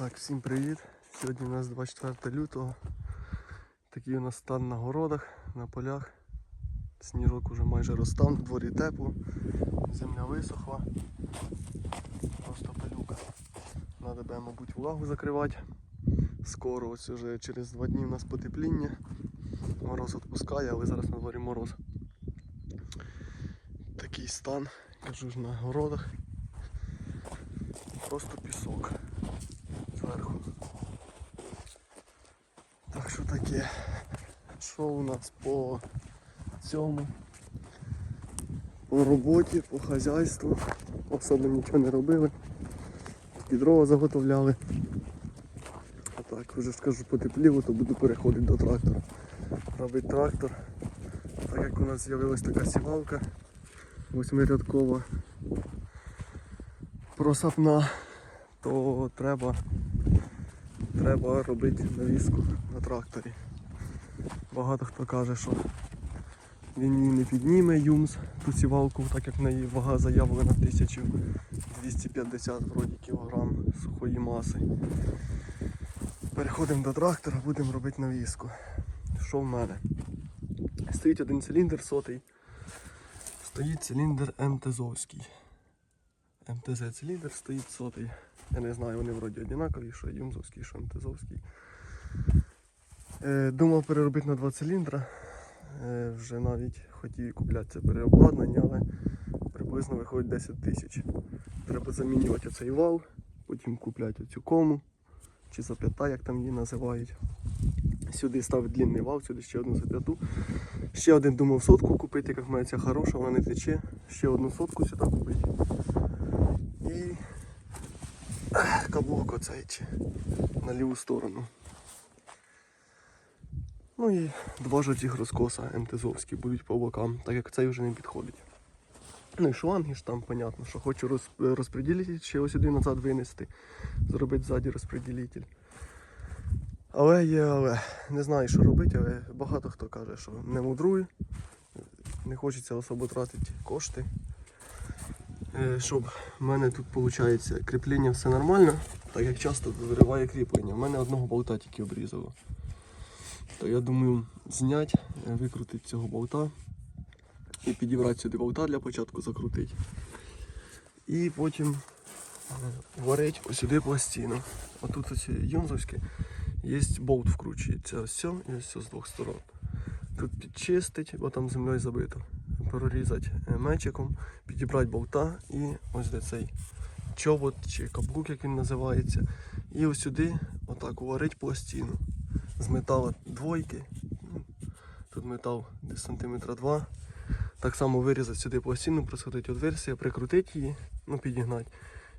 Так, всім привіт. Сьогодні у нас 24 лютого. Такий у нас стан на городах, на полях. Сніжок уже майже розтав, на дворі тепло, земля висохла. Просто пилюка. Надо буде, мабуть, влагу закривати. Скоро ось уже через два дні у нас потепління. Мороз відпускає, але зараз на дворі мороз. Такий стан, кажу ж на городах. Просто пісок зверху. Так що таке? Що у нас по цьому? По роботі, по хазяйству. Особо нічого не робили. Під дрова заготовляли. А так, вже скажу потепліло, то буду переходити до трактора. Робити трактор. Так як у нас з'явилась така сівалка восьмирядкова просапна, то треба, треба робити навіску на тракторі. Багато хто каже, що він її не підніме юмс, ту сівалку, так як в неї вага заявлена 1250 вроді кілограм сухої маси. Переходимо до трактора, будемо робити навіску. Що в мене? Стоїть один циліндр сотий. Стоїть циліндр МТЗовський. МТЗ циліндр стоїть сотий. Я не знаю, вони вроді однакові, що Юмзовський, що МТЗовський. Е, думав переробити на два циліндра. Е, вже навіть хотів купляти це переобладнання, але приблизно виходить 10 тисяч. Треба замінювати оцей вал, потім купляти оцю кому чи зап'ята, як там її називають. Сюди ставить длинний вал, сюди ще одну зап'яту. Ще один думав сотку купити, як в мене ця хороша, вона не тече. Ще одну сотку сюди купити. І каблук оцей на ліву сторону. Ну і два жовтих розкоса МТЗовські будуть по бокам, так як цей вже не підходить. Ну і шланги ж там, понятно, що хочу роз, розподілитель ще ось сюди назад винести, зробити ззаді розподілитель. Але є, але не знаю, що робити, але багато хто каже, що не мудруй, не хочеться особо тратити кошти. Е, Щоб в мене тут виходить кріплення все нормально, так як часто вириває кріплення. В мене одного болта тільки обрізало. То я думаю зняти, е, викрутити цього болта і підібрати сюди болта для початку закрутити. І потім е, варить ось сюди пластину. Отут ось юнзовське є болт вкручується ось сьо і ось з двох сторон. Тут підчистить, бо там землею забито. Прорізати е, мечиком, підібрати болта і ось де цей чобот чи каблук, як він називається. І ось сюди отак уварить пластину. З металу двойки. Ну, Тут метал десь сантиметра два. Так само вирізати сюди пластину, присадити отверстие, прикрутити її, ну підігнати.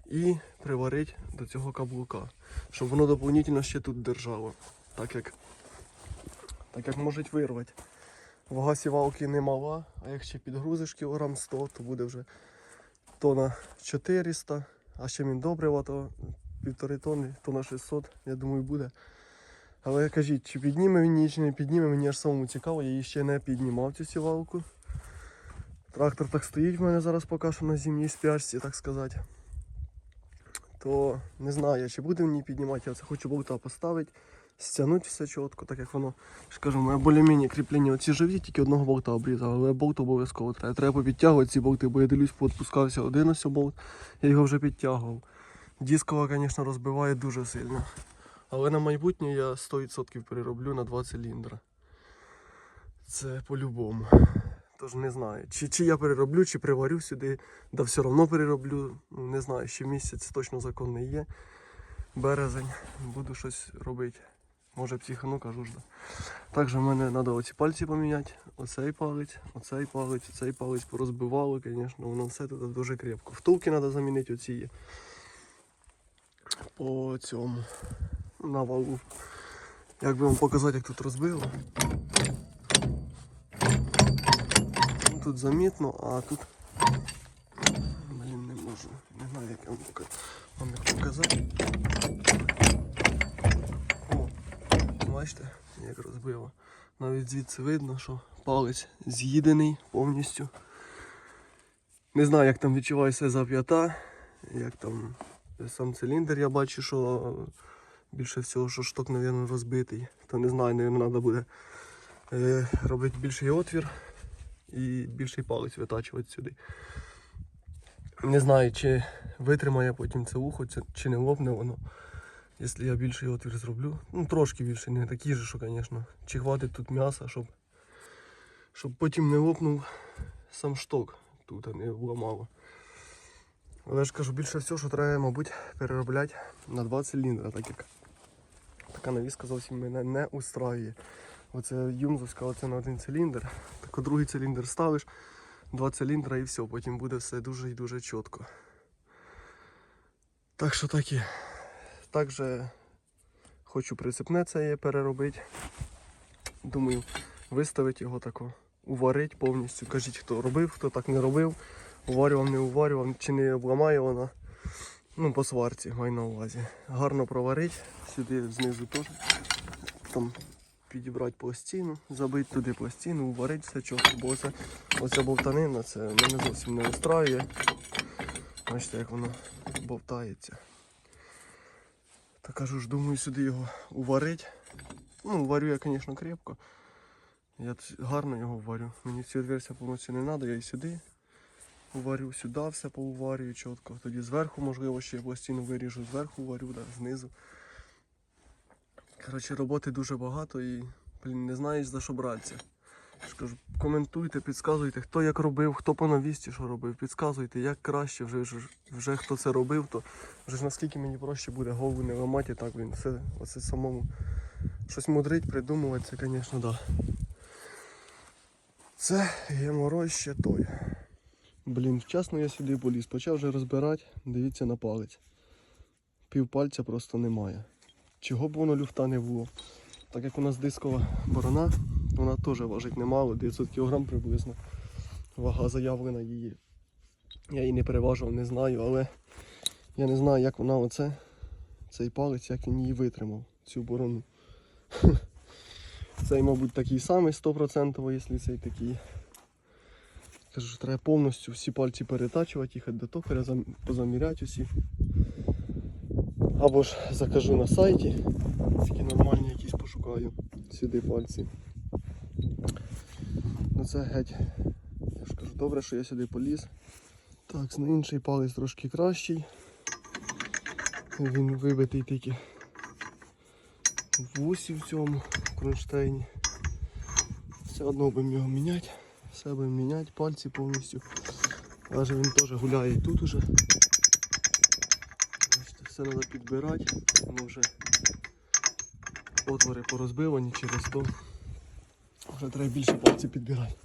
І приварити до цього каблука, щоб воно доповнительно ще тут держало. Так як, так як можуть вирвати. Вага сівалки не мала, а як ще підгрузиш кілограм 100, то буде вже тона 400, а ще він добрива, то півтори тонни, тона 600, я думаю, буде. Але кажіть, чи підніме він її, чи не підніме, мені аж самому цікаво, я її ще не піднімав цю сівалку. Трактор так стоїть в мене зараз поки що на зимній спячці, так сказати. То не знаю, чи буде мені піднімати, я це хочу болта поставити, стягнути все чітко, так як воно, скажу, моє більш-менш кріплення оці живі, тільки одного болта обрізав, але болт обов'язково треба. Треба підтягувати ці болти, бо я дивлюсь, відпускався один ось болт, я його вже підтягував. Дискова, звісно, розбиває дуже сильно. Але на майбутнє я 100% перероблю на два циліндри. Це по-любому. Тож не знаю. Чи, чи я перероблю, чи приварю сюди, да все одно перероблю. Ну, не знаю, ще місяць точно закон не є. Березень. Буду щось робити. Може психану, кажу ж. Також в мене треба оці пальці поміняти. Оцей палець, оцей палець, оцей палець порозбивало, звісно, воно все тут дуже крепко. Втулки треба замінити оці. По цьому. На валу. Як би вам показати, як тут розбило. Ну, Тут замітно, а тут. Блін, не можу. Не знаю, як я вам як показати. О, бачите, як розбило. Навіть звідси видно, що палець з'їдений повністю. Не знаю, як там відчувається зап'ята, як там Сам циліндр я бачу, що більше всього, що шток, мабуть, розбитий. То не знаю, мабуть, треба буде е, робити більший отвір і більший палець витачувати сюди. Не знаю, чи витримає потім це ухо, чи не лопне воно. Якщо я більший отвір зроблю. Ну, трошки більше, не такий же, що, звісно. Чи хватить тут м'яса, щоб, щоб потім не лопнув сам шток тут, а не вламало. Але ж кажу, більше всього, що треба, мабуть, переробляти на два циліндри, так як така навіска зовсім мене не устраює. Оце юмзовська оце на один циліндр. Так другий циліндр ставиш, два циліндра і все, потім буде все дуже і дуже чітко. Так що таке. Також хочу прицепне це переробити. Думаю, виставити його тако, уварити повністю. Кажіть, хто робив, хто так не робив. Уварював, не уварював, чи не обламає вона. Ну, по сварці маю на увазі. Гарно проварити, сюди знизу теж. Там підібрати пластину, забити туди пластину, уварити все чітко, бо оце, оця бовтанина, це мене зовсім не устраює. Бачите, як воно бовтається. Та кажу ж, думаю, сюди його уварити. Ну, варю я, звісно, крепко. Я гарно його варю. Мені ці отверстя повністю не треба, я і сюди уварю, сюди все поуварюю чітко. Тоді зверху, можливо, ще я пластину виріжу, зверху варю, да, знизу. Коротше, роботи дуже багато і блін, не знаєш за що братися. Кажу, коментуйте, підказуйте, хто як робив, хто по навісті що робив, підказуйте, як краще, вже, вже, вже хто це робив, то вже ж наскільки мені проще буде голову не ламати, так він все оце самому щось мудрить, придумувати, це, звісно, да. Це геморой ще той. Блін, вчасно я сюди поліз, почав вже розбирати, дивіться на палець. Пів пальця просто немає. Чого б воно люфта не було? Так як у нас дискова борона, вона теж важить немало, 900 кг приблизно. Вага заявлена її. Я її не переважував, не знаю, але я не знаю, як вона оце, цей палець, як він її витримав, цю борону. Цей, мабуть, такий самий 100%, якщо цей такий. Кажу, що треба повністю всі пальці перетачувати, їхати до токаря, позаміряти усі. Або ж закажу на сайті. Такі нормальні якісь пошукаю сюди пальці. Ну це геть. Я ж кажу, добре, що я сюди поліз. Так, на інший палець трошки кращий. Він вибитий тільки в вусі в цьому кронштейні. Все одно будемо його міняти. Будемо міняти, пальці повністю. Навіть він теж гуляє тут уже. Бачите, все треба підбирати. Воно вже отвори порозбивані через то. Вже треба більше пальців підбирати.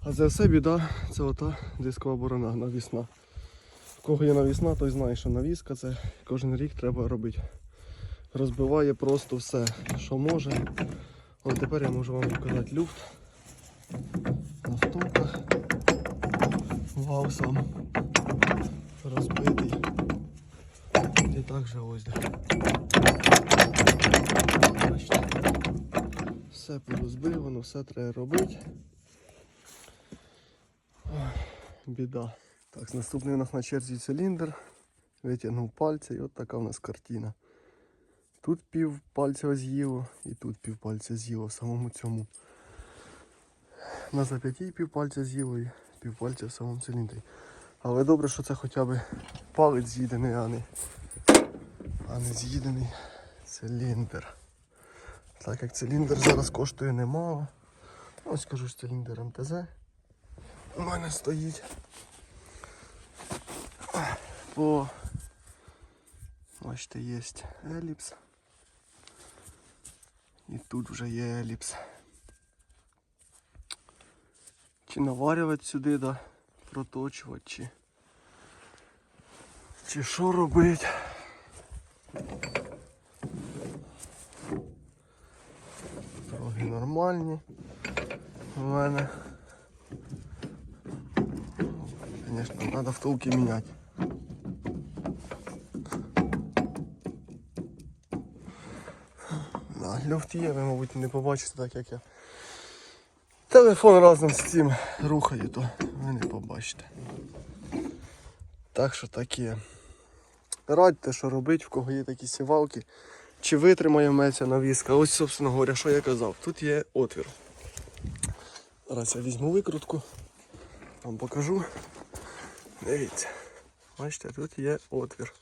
А це все біда, це ота дискова борона навісна. Кого є навісна, той знає, що навіска це кожен рік треба робити. Розбиває просто все, що може. От тепер я можу вам показати люфт на втулках. Вау сам розбитий. І так же ось. Бачите. Все порозбивано, все треба робити. Біда. Так, наступний у нас на черзі циліндр. Витягнув пальця і от така у нас картина. Тут пів пальця з'їло і тут пів пальця з'їло в самому цьому. На зап'ятій пів пальця з'їло і пів пальця в самому циліндрі. Але добре, що це хоча б палець з'їдений, а не, а не з'їдений циліндр. Так як циліндр зараз коштує немало. Ось кажу ж циліндр МТЗ. У мене стоїть. По бачите, є еліпс. І тут вже є еліпс. Чи наварювати сюди, да, проточувати, чи. Чи що робити? Дороги нормальні у мене. Звісно, треба втулки міняти. Да, люфт є, ви, мабуть, не побачите так, як я. Телефон разом з цим рухаю, то ви не побачите. Так що таке. Радьте, що робити, в кого є такі сівалки. Чи витримає меця навіска. Ось, собственно говоря, що я казав. Тут є отвір. Зараз я візьму викрутку, вам покажу. Дивіться. Бачите, тут є отвір.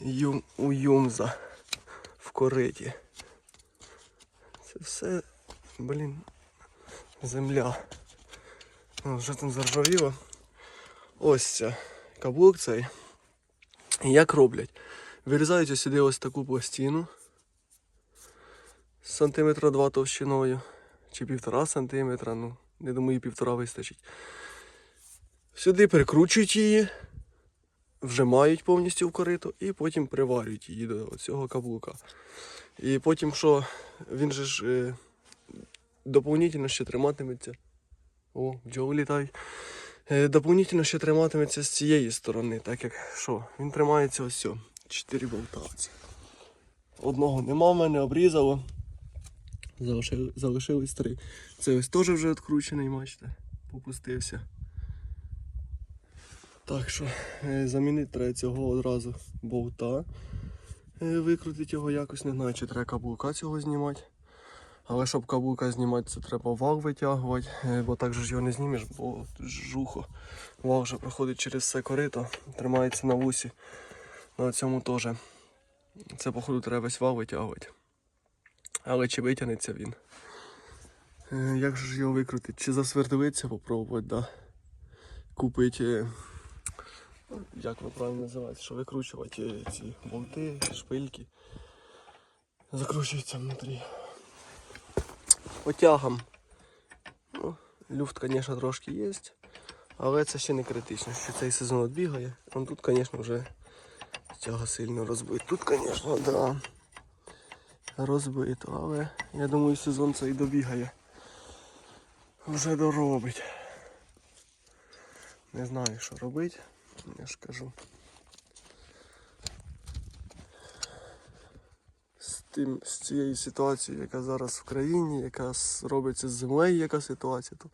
Юм, у юмза в кориті. Це все, блін, земля. О, вже там заржавіло. Ось ця каблук цей. І як роблять? Вирізають ось сюди ось таку пластину сантиметра два товщиною, чи півтора сантиметра, ну, не думаю, і півтора вистачить. Сюди прикручують її, вжимають повністю в корито і потім приварюють її до цього каблука. І потім що, він же ж е, доповнительно ще триматиметься. О, бджоли літають. Е, доповнительно ще триматиметься з цієї сторони, так як що, він тримається ось сьо, чотири болтавці. Одного нема в мене, обрізало. Залишили, залишились три. Це ось теж вже відкручений, бачите, попустився. Так що е, замінити треба цього одразу болта. Е, Викрутити його якось, не знаю, чи треба каблука цього знімати. Але щоб каблука знімати, це треба вал витягувати, е, бо так же ж його не знімеш, бо жухо. Вал вже проходить через все корито, тримається на вусі. На цьому теж. Це, походу, треба весь вал витягувати. Але чи витягнеться він? Е, Як же ж його викрутити? Чи засвердовиться попробувати, да? Купити, як воно правильно називається, що викручувати ці болти, шпильки. Закручується внутрі. Потягом. Ну, люфт, звісно, трошки є, але це ще не критично, що цей сезон відбігає. Ну, тут, звісно, вже тяга сильно розбита. Тут, звісно, да, розбито, але я думаю, сезон цей добігає. Вже доробить. Не знаю, що робити, я ж кажу. з тим, з цією ситуацією, яка зараз в країні, яка робиться з землею, яка ситуація, то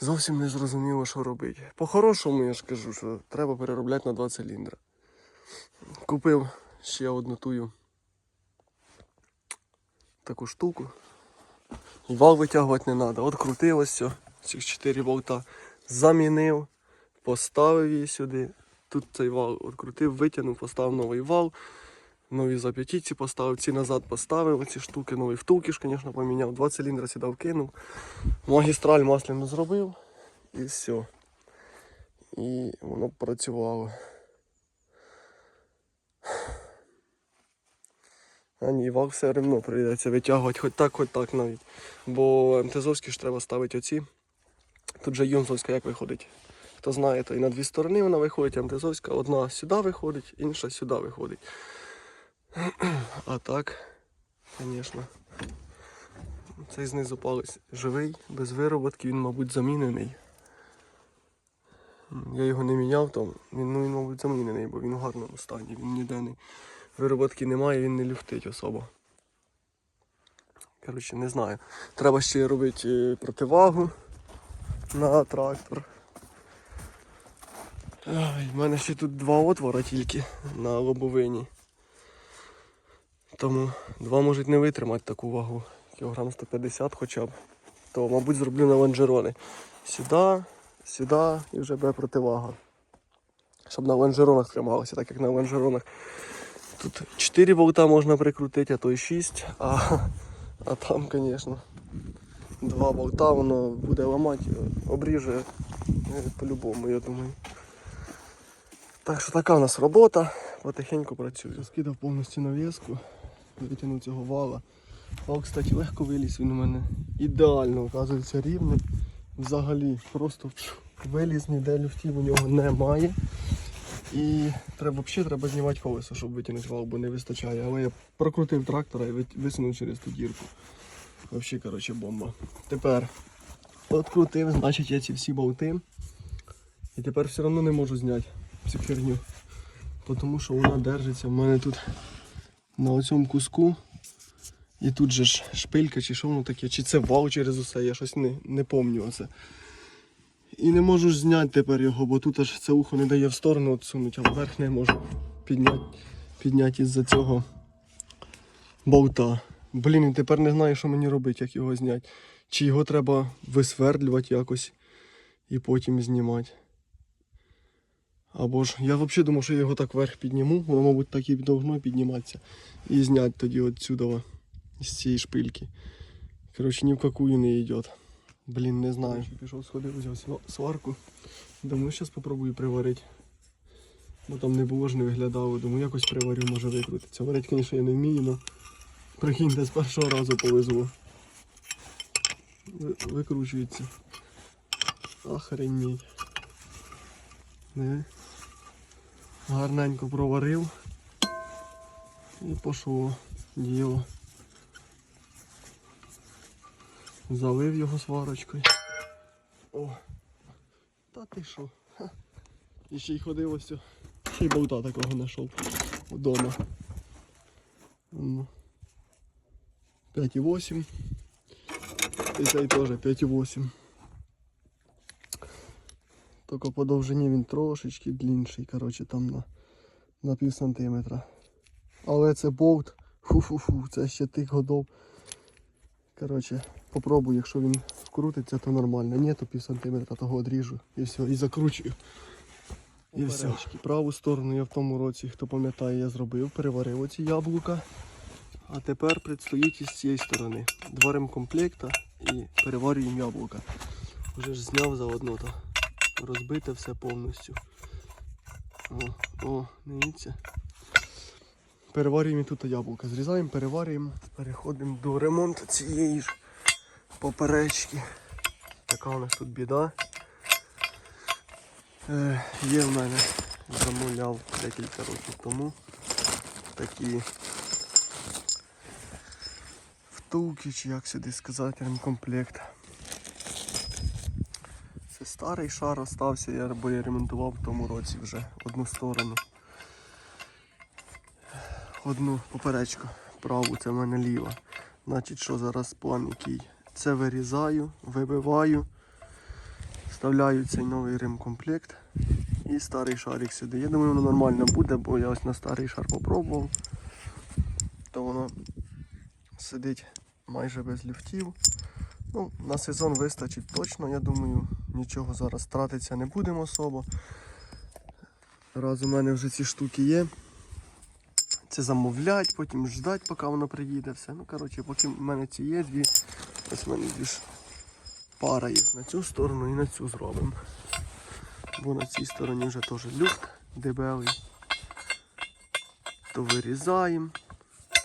зовсім не зрозуміло, що робити. По-хорошому я ж кажу, що треба переробляти на два циліндри. Купив ще одну тую таку штуку. Вал витягувати не треба. От крутив ось цих 4 болта, замінив, поставив її сюди. Тут цей вал відкрутив, витягнув, поставив новий вал. Нові зап'ятіці поставив, ці назад поставив, ці штуки, нові втулки ж, звісно, поміняв. Два циліндри сюди вкинув. Магістраль масляну зробив і все. І воно працювало. А ні, вал все одно прийдеться витягувати, хоч так, хоч так навіть. Бо МТЗовські ж треба ставити оці. Тут же Юнзовська як виходить. Хто знає, і на дві сторони вона виходить, МТЗовська. Одна сюди виходить, інша сюди виходить. А так, звісно, цей знизу палець живий, без вироботки, він, мабуть, замінений. Я його не міняв, то він, ну, він, мабуть, замінений, бо він у гарному стані, він ніде не. Вироботки немає, він не люфтить особо. Коротше, не знаю. Треба ще робити е, противагу на трактор. Ай, в мене ще тут два отвора тільки на лобовині. Тому два можуть не витримати таку вагу. Кілограм 150 хоча б. То, мабуть, зроблю на лонжерони. Сюди, сюди і вже буде противага. Щоб на лонжеронах трималося, так як на лонжеронах. Тут 4 болта можна прикрутити, а то й 6. А, а там, звісно, два болта воно буде ламати, обріже е, по-любому, я думаю. Так що така у нас робота, потихеньку працюю. Скидав повністю нав'язку, витягнув цього вала. Вал, кстати, легко виліз, він у мене ідеально, оказується, рівний. Взагалі, просто виліз, ніде люфтів у нього немає. І треба взагалі треба знімати колесо, щоб витягнути вал, бо не вистачає. Але я прокрутив трактора і висунув через ту дірку. Взагалі, коротше, бомба. Тепер открутив, значить я ці всі болти. І тепер все одно не можу зняти цю херню. Тому що вона держиться в мене тут на оцьому куску. І тут же ж шпилька чи що воно таке, чи це вал через усе, я щось не, не пам'ятаю. І не можу ж зняти тепер його, бо тут аж це ухо не дає в сторону відсунути, а вверх не можу підняти, підняти із-за цього болта. Блін, і тепер не знаю, що мені робити, як його зняти. Чи його треба висвердлювати якось і потім знімати. Або ж я взагалі думав, що я його так вверх підніму, воно, мабуть, так і должно підніматися. І зняти тоді отсюда, з цієї шпильки. Коротше, ні в какую не йде. Блін, не знаю. Пішов сходив, взяв сварку. Думаю, зараз спробую приварити. Бо там не було ж не виглядало. Думаю, якось приварю, може викрутиться. Варити, звісно, я не вмію, але прикиньте, з першого разу повезло. Викручується. Охренеть. Не. Гарненько проварив. І пошло діло. Залив його сварочкою. О, та ти що? І ще й ходив ось. Ще й болта такого знайшов вдома. Ну. 5,8. І цей теж 5,8. Тільки по довжині він трошечки длінший, коротше, там на, на пів сантиметра. Але це болт. Фу-фу-фу, це ще тих годов. Коротше, попробую, якщо він вкрутиться, то нормально. Ні, то пів сантиметра того одріжу і все, і закручую. І все. Праву сторону я в тому році, хто пам'ятає, я зробив, переварив оці яблука. А тепер предстоїть із цієї сторони. Два ремкомплекта і переварюємо яблука. Вже ж зняв заодно то. Розбите все повністю. О, о, дивіться. Переварюємо тут яблука. Зрізаємо, переварюємо. Переходимо до ремонту цієї ж поперечки. Така у нас тут біда. Е, є в мене, замовляв декілька років тому такі втулки, чи як сюди сказати, ремкомплект. Старий шар остався, я, бо я ремонтував в тому році вже одну сторону. Одну поперечку праву, це в мене ліва. Значить, що зараз план який? Це вирізаю, вибиваю, вставляю цей новий ремкомплект і старий шарик сюди. Я думаю, воно нормально буде, бо я ось на старий шар попробував. То воно сидить майже без люфтів. Ну, на сезон вистачить точно, я думаю, нічого зараз тратиться не будемо особо. Раз у мене вже ці штуки є. Це замовлять, потім ждать, поки воно приїде. Все. Ну, коротше, поки в мене ці є дві, ось в мене дві ж пара є. На цю сторону і на цю зробимо. Бо на цій стороні вже теж люфт дебелий. То вирізаємо,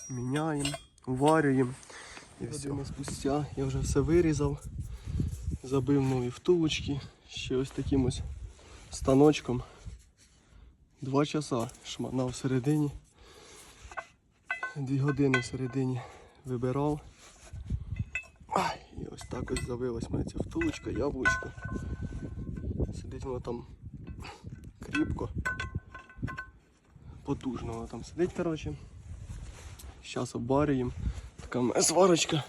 міняємо, уварюємо. І все. спустя я вже все вирізав, забив нові втулочки, ще ось таким ось станочком. Два часа шманав всередині. Дві години всередині вибирав. І ось так ось завилась моя ця втулочка, яблучко. Сидить воно там кріпко. Потужно воно там сидить, коротше. Зараз обварюємо. Така мене сварочка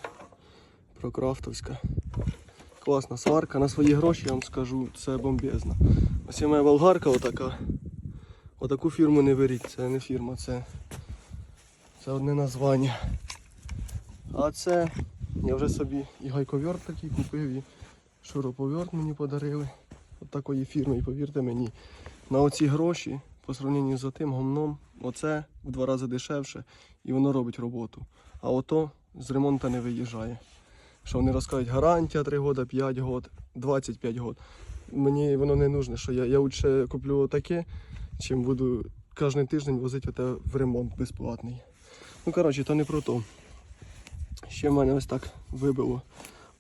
прокрафтовська. Класна сварка. На свої гроші я вам скажу, це бомбезна. Ось є моя болгарка отака. Отаку фірму не беріть, це не фірма, це, це одне названня. А це я вже собі і гайковерт такий купив, і шуруповерт мені подарили. От такої фірми, і повірте мені, на оці гроші, по сравненню з тим гомном, оце в два рази дешевше і воно робить роботу. А ото з ремонту не виїжджає. Що вони розкажуть, гарантія 3 роки, 5 років, 25 років. Мені воно не нужне, що я, я лучше куплю отаке, чим буду кожен тиждень возити оте в ремонт безплатний. Ну, коротше, то не про то. Ще в мене ось так вибило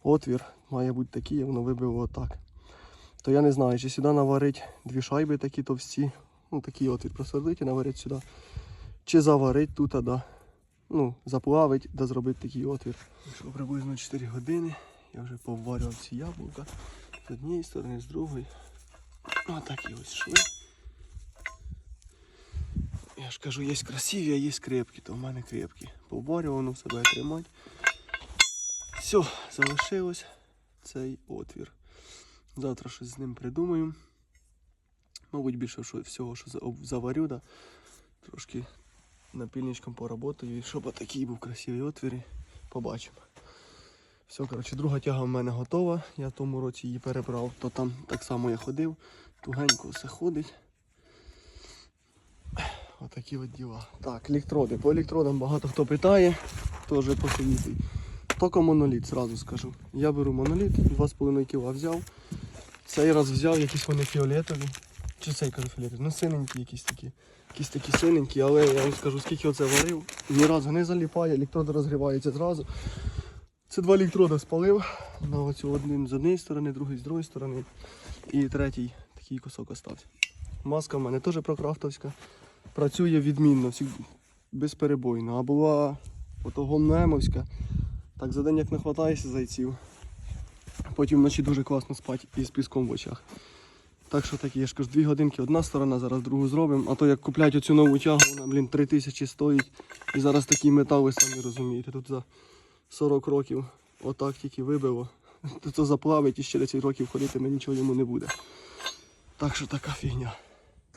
отвір, має бути такий, а воно вибило отак. То я не знаю, чи сюди наварить дві шайби такі товсті, ну такий отвір просверлить і наварить сюди. Чи заварить тут, а да. Ну, заплавить да зробити такий отвір. Пройшло приблизно 4 години. Я вже поварював ці яблука з однієї сторони, з другої. Отакі ось шли. Я ж кажу, є красиві, а є крепкі, то в мене крепкі. Поварював, все буде тримати. Все, залишилось цей отвір. Завтра щось з ним придумаю. Мабуть, більше всього, що за- заварю, да. трошки напільничком поработаю, і щоб такий був красивий отвір. Побачимо. Все, коротше, друга тяга в мене готова. Я в тому році її перебрав, то там так само я ходив, тугенько все ходить. Отакі от діла. Так, електроди. По електродам багато хто питає, теж посовітуй. Тільки моноліт, зразу скажу. Я беру моноліт, 2,5 кг взяв. Цей раз взяв якісь вони фіолетові. Чи цей кажу фіолетові? Ну синенькі якісь такі. Якісь такі синенькі, але я вам скажу, скільки оце варив. Ні разу не заліпає, електроди розгріваються зразу. Це два електроди спалив. На оцю один з однієї сторони, другий з другої сторони. І третій такий кусок остався. Маска в мене теж прокрафтовська. Працює відмінно, безперебойно. А була гомноемовська. Так за день як нахватаєшся зайців. Потім вночі дуже класно спати із піском в очах. Так що такі, я ж кажу, дві годинки одна сторона, зараз другу зробимо. А то як куплять оцю нову тягу, вона, блін, три тисячі стоїть. І зараз такий метал, ви самі розумієте. Тут за 40 років отак тільки вибило. То заплавить і ще 10 років ходитиме, нічого йому не буде. Так що така фігня.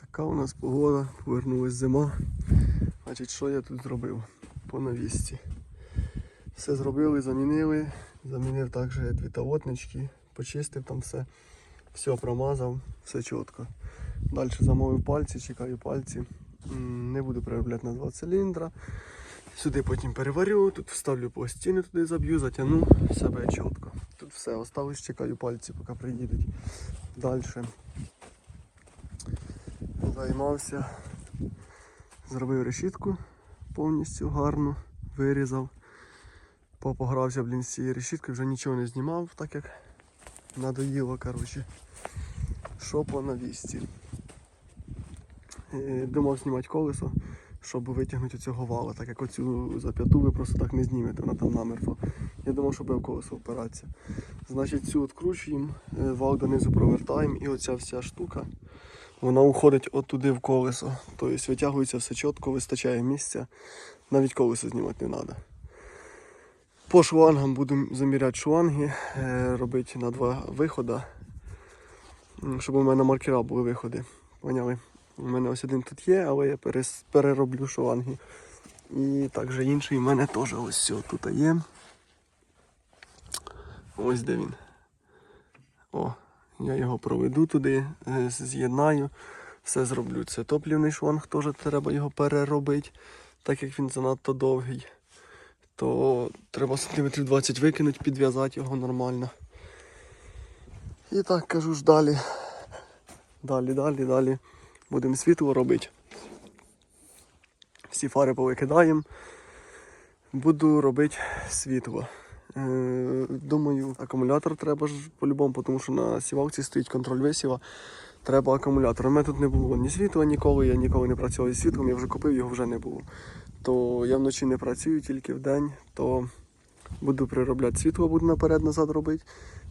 Така у нас погода, повернулась зима. Значить, що я тут зробив по навісті? Все зробили, замінили. Замінив також дві тавотнички, почистив там все. Все промазав, все чітко. Далі замовив пальці, чекаю пальці. Не буду переробляти на два циліндра. Сюди потім переварю, тут вставлю по стіни, туди заб'ю, затягну, все буде чітко. Тут все, осталось, чекаю пальці, поки приїдуть. Далі займався, зробив решітку повністю гарно, вирізав. Попогрався, з цією решіткою, вже нічого не знімав, так як надоїло, коротше. Що по навісті. Е, Думав знімати колесо, щоб витягнути цього вала, так як оцю зап'яту ви просто так не знімете, вона там намертво. Я думав, щоб в колесо впиратися. Значить, цю відкручуємо, е, вал донизу провертаємо і оця вся штука, вона уходить отуди в колесо. Тобто витягується все чітко, вистачає місця. Навіть колесо знімати не треба. По шлангам будемо заміряти шланги, е, робити на два виходи, щоб у мене маркера були виходи. Поняли? У мене ось один тут є, але я перероблю шланги. І також інший у мене теж ось тут є. Ось де він. О, я його проведу туди, е, з'єднаю, все зроблю. Це топлівний шланг, теж треба його переробити, так як він занадто довгий. То треба сантиметрів 20 викинути, підв'язати його нормально. І так кажу ж далі. Далі, далі, далі. Будемо світло робити. Всі фари повикидаємо. Буду робити світло. Е, Думаю, акумулятор треба ж по-любому, тому що на сівалці стоїть контроль висіва. Треба акумулятор. У мене тут не було ні світла ніколи, я ніколи не працював зі світлом, я вже купив, його вже не було. То я вночі не працюю, тільки вдень, то буду приробляти світло, буду наперед-назад робити.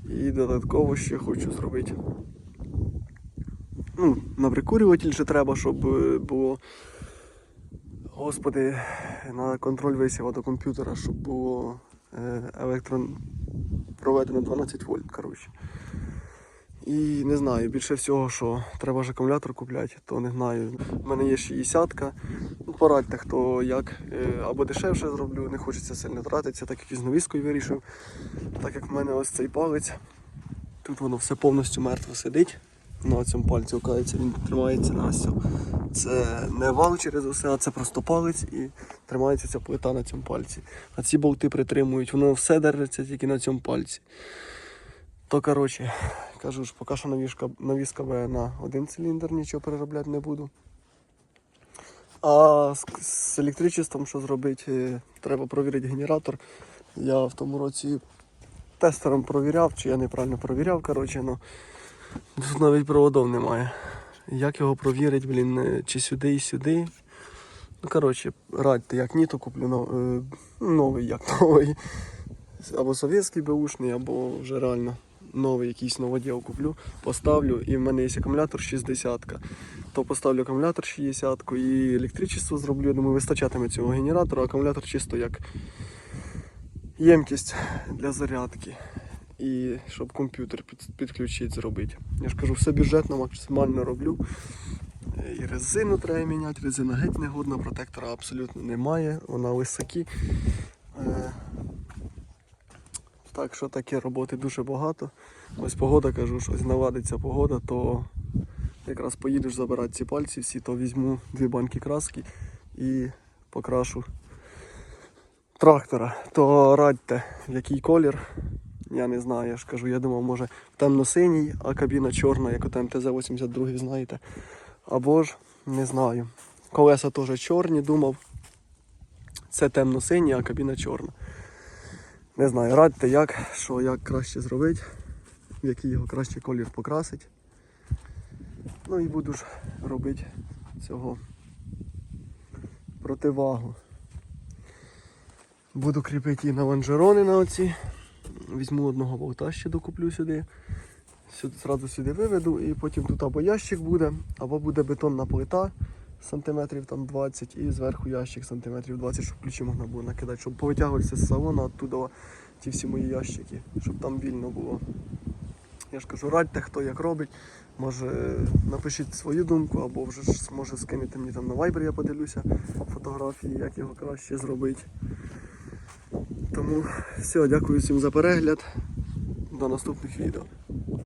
І додатково ще хочу зробити. Ну, набрикурюватель ще треба, щоб е, було. Господи, на контроль висіва до комп'ютера, щоб було е, електрон проведено 12 вольт, коротше. І не знаю, більше всього, що треба ж акумулятор купляти, то не знаю. У мене є 60-ка. Ну, порадьте, хто як. Е, Або дешевше зроблю, не хочеться сильно тратитися, так як із навіскою вирішив. Так як в мене ось цей палець. Тут воно все повністю мертво сидить. На цьому пальці, оказується, він тримається на ось. Це не вал через усе, а це просто палець і тримається ця плита на цьому пальці. А ці болти притримують, воно все держиться тільки на цьому пальці. То коротше, кажу ж, поки що навіска, навіска на один циліндр, нічого переробляти не буду. А з, з електричеством що зробити? Е, Треба провірити генератор. Я в тому році тестером провіряв, чи я неправильно провіряв, коротше, ну навіть проводів немає. Як його провірити, блін, е, чи сюди і сюди. Ну, коротше, радьте, як ні, то куплю нов- е, новий, як новий. Або совєтський беушний, або вже реально новий якийсь новоділ куплю, поставлю. І в мене є акумулятор 60 то поставлю акумулятор 60 і електричество зроблю. Я думаю, вистачатиме цього генератора. Акумулятор чисто як ємкість для зарядки. І щоб комп'ютер підключити, зробити. Я ж кажу, все бюджетно, максимально роблю. Е, І резину треба міняти, резина геть не годна, протектора абсолютно немає, вона високі. Так що таке роботи дуже багато. Ось погода, кажу, щось навадиться погода, то якраз поїдеш забирати ці пальці всі, то візьму дві банки краски і покрашу трактора. То радьте, в який колір. Я не знаю, я ж кажу, я думав, може темно-синій, а кабіна чорна, як от МТЗ-82, знаєте. Або ж не знаю. Колеса теж чорні, думав. Це темно-синій, а кабіна чорна. Не знаю, радьте, як, що як краще зробити, в який його краще колір покрасить. Ну і буду ж робити цього противагу. Буду кріпити і на лонжерони на оці. Візьму одного болта ще докуплю сюди. Сюди, зразу сюди виведу і потім тут або ящик буде, або буде бетонна плита сантиметрів там 20 і зверху ящик сантиметрів 20, щоб ключі можна було накидати, щоб повитягуватися з салона оттуда ті всі мої ящики, щоб там вільно було. Я ж кажу, радьте, хто як робить. Може напишіть свою думку, або вже ж може скинете мені там на Viber, я подивлюся фотографії, як його краще зробити. Тому все, дякую всім за перегляд. До наступних відео.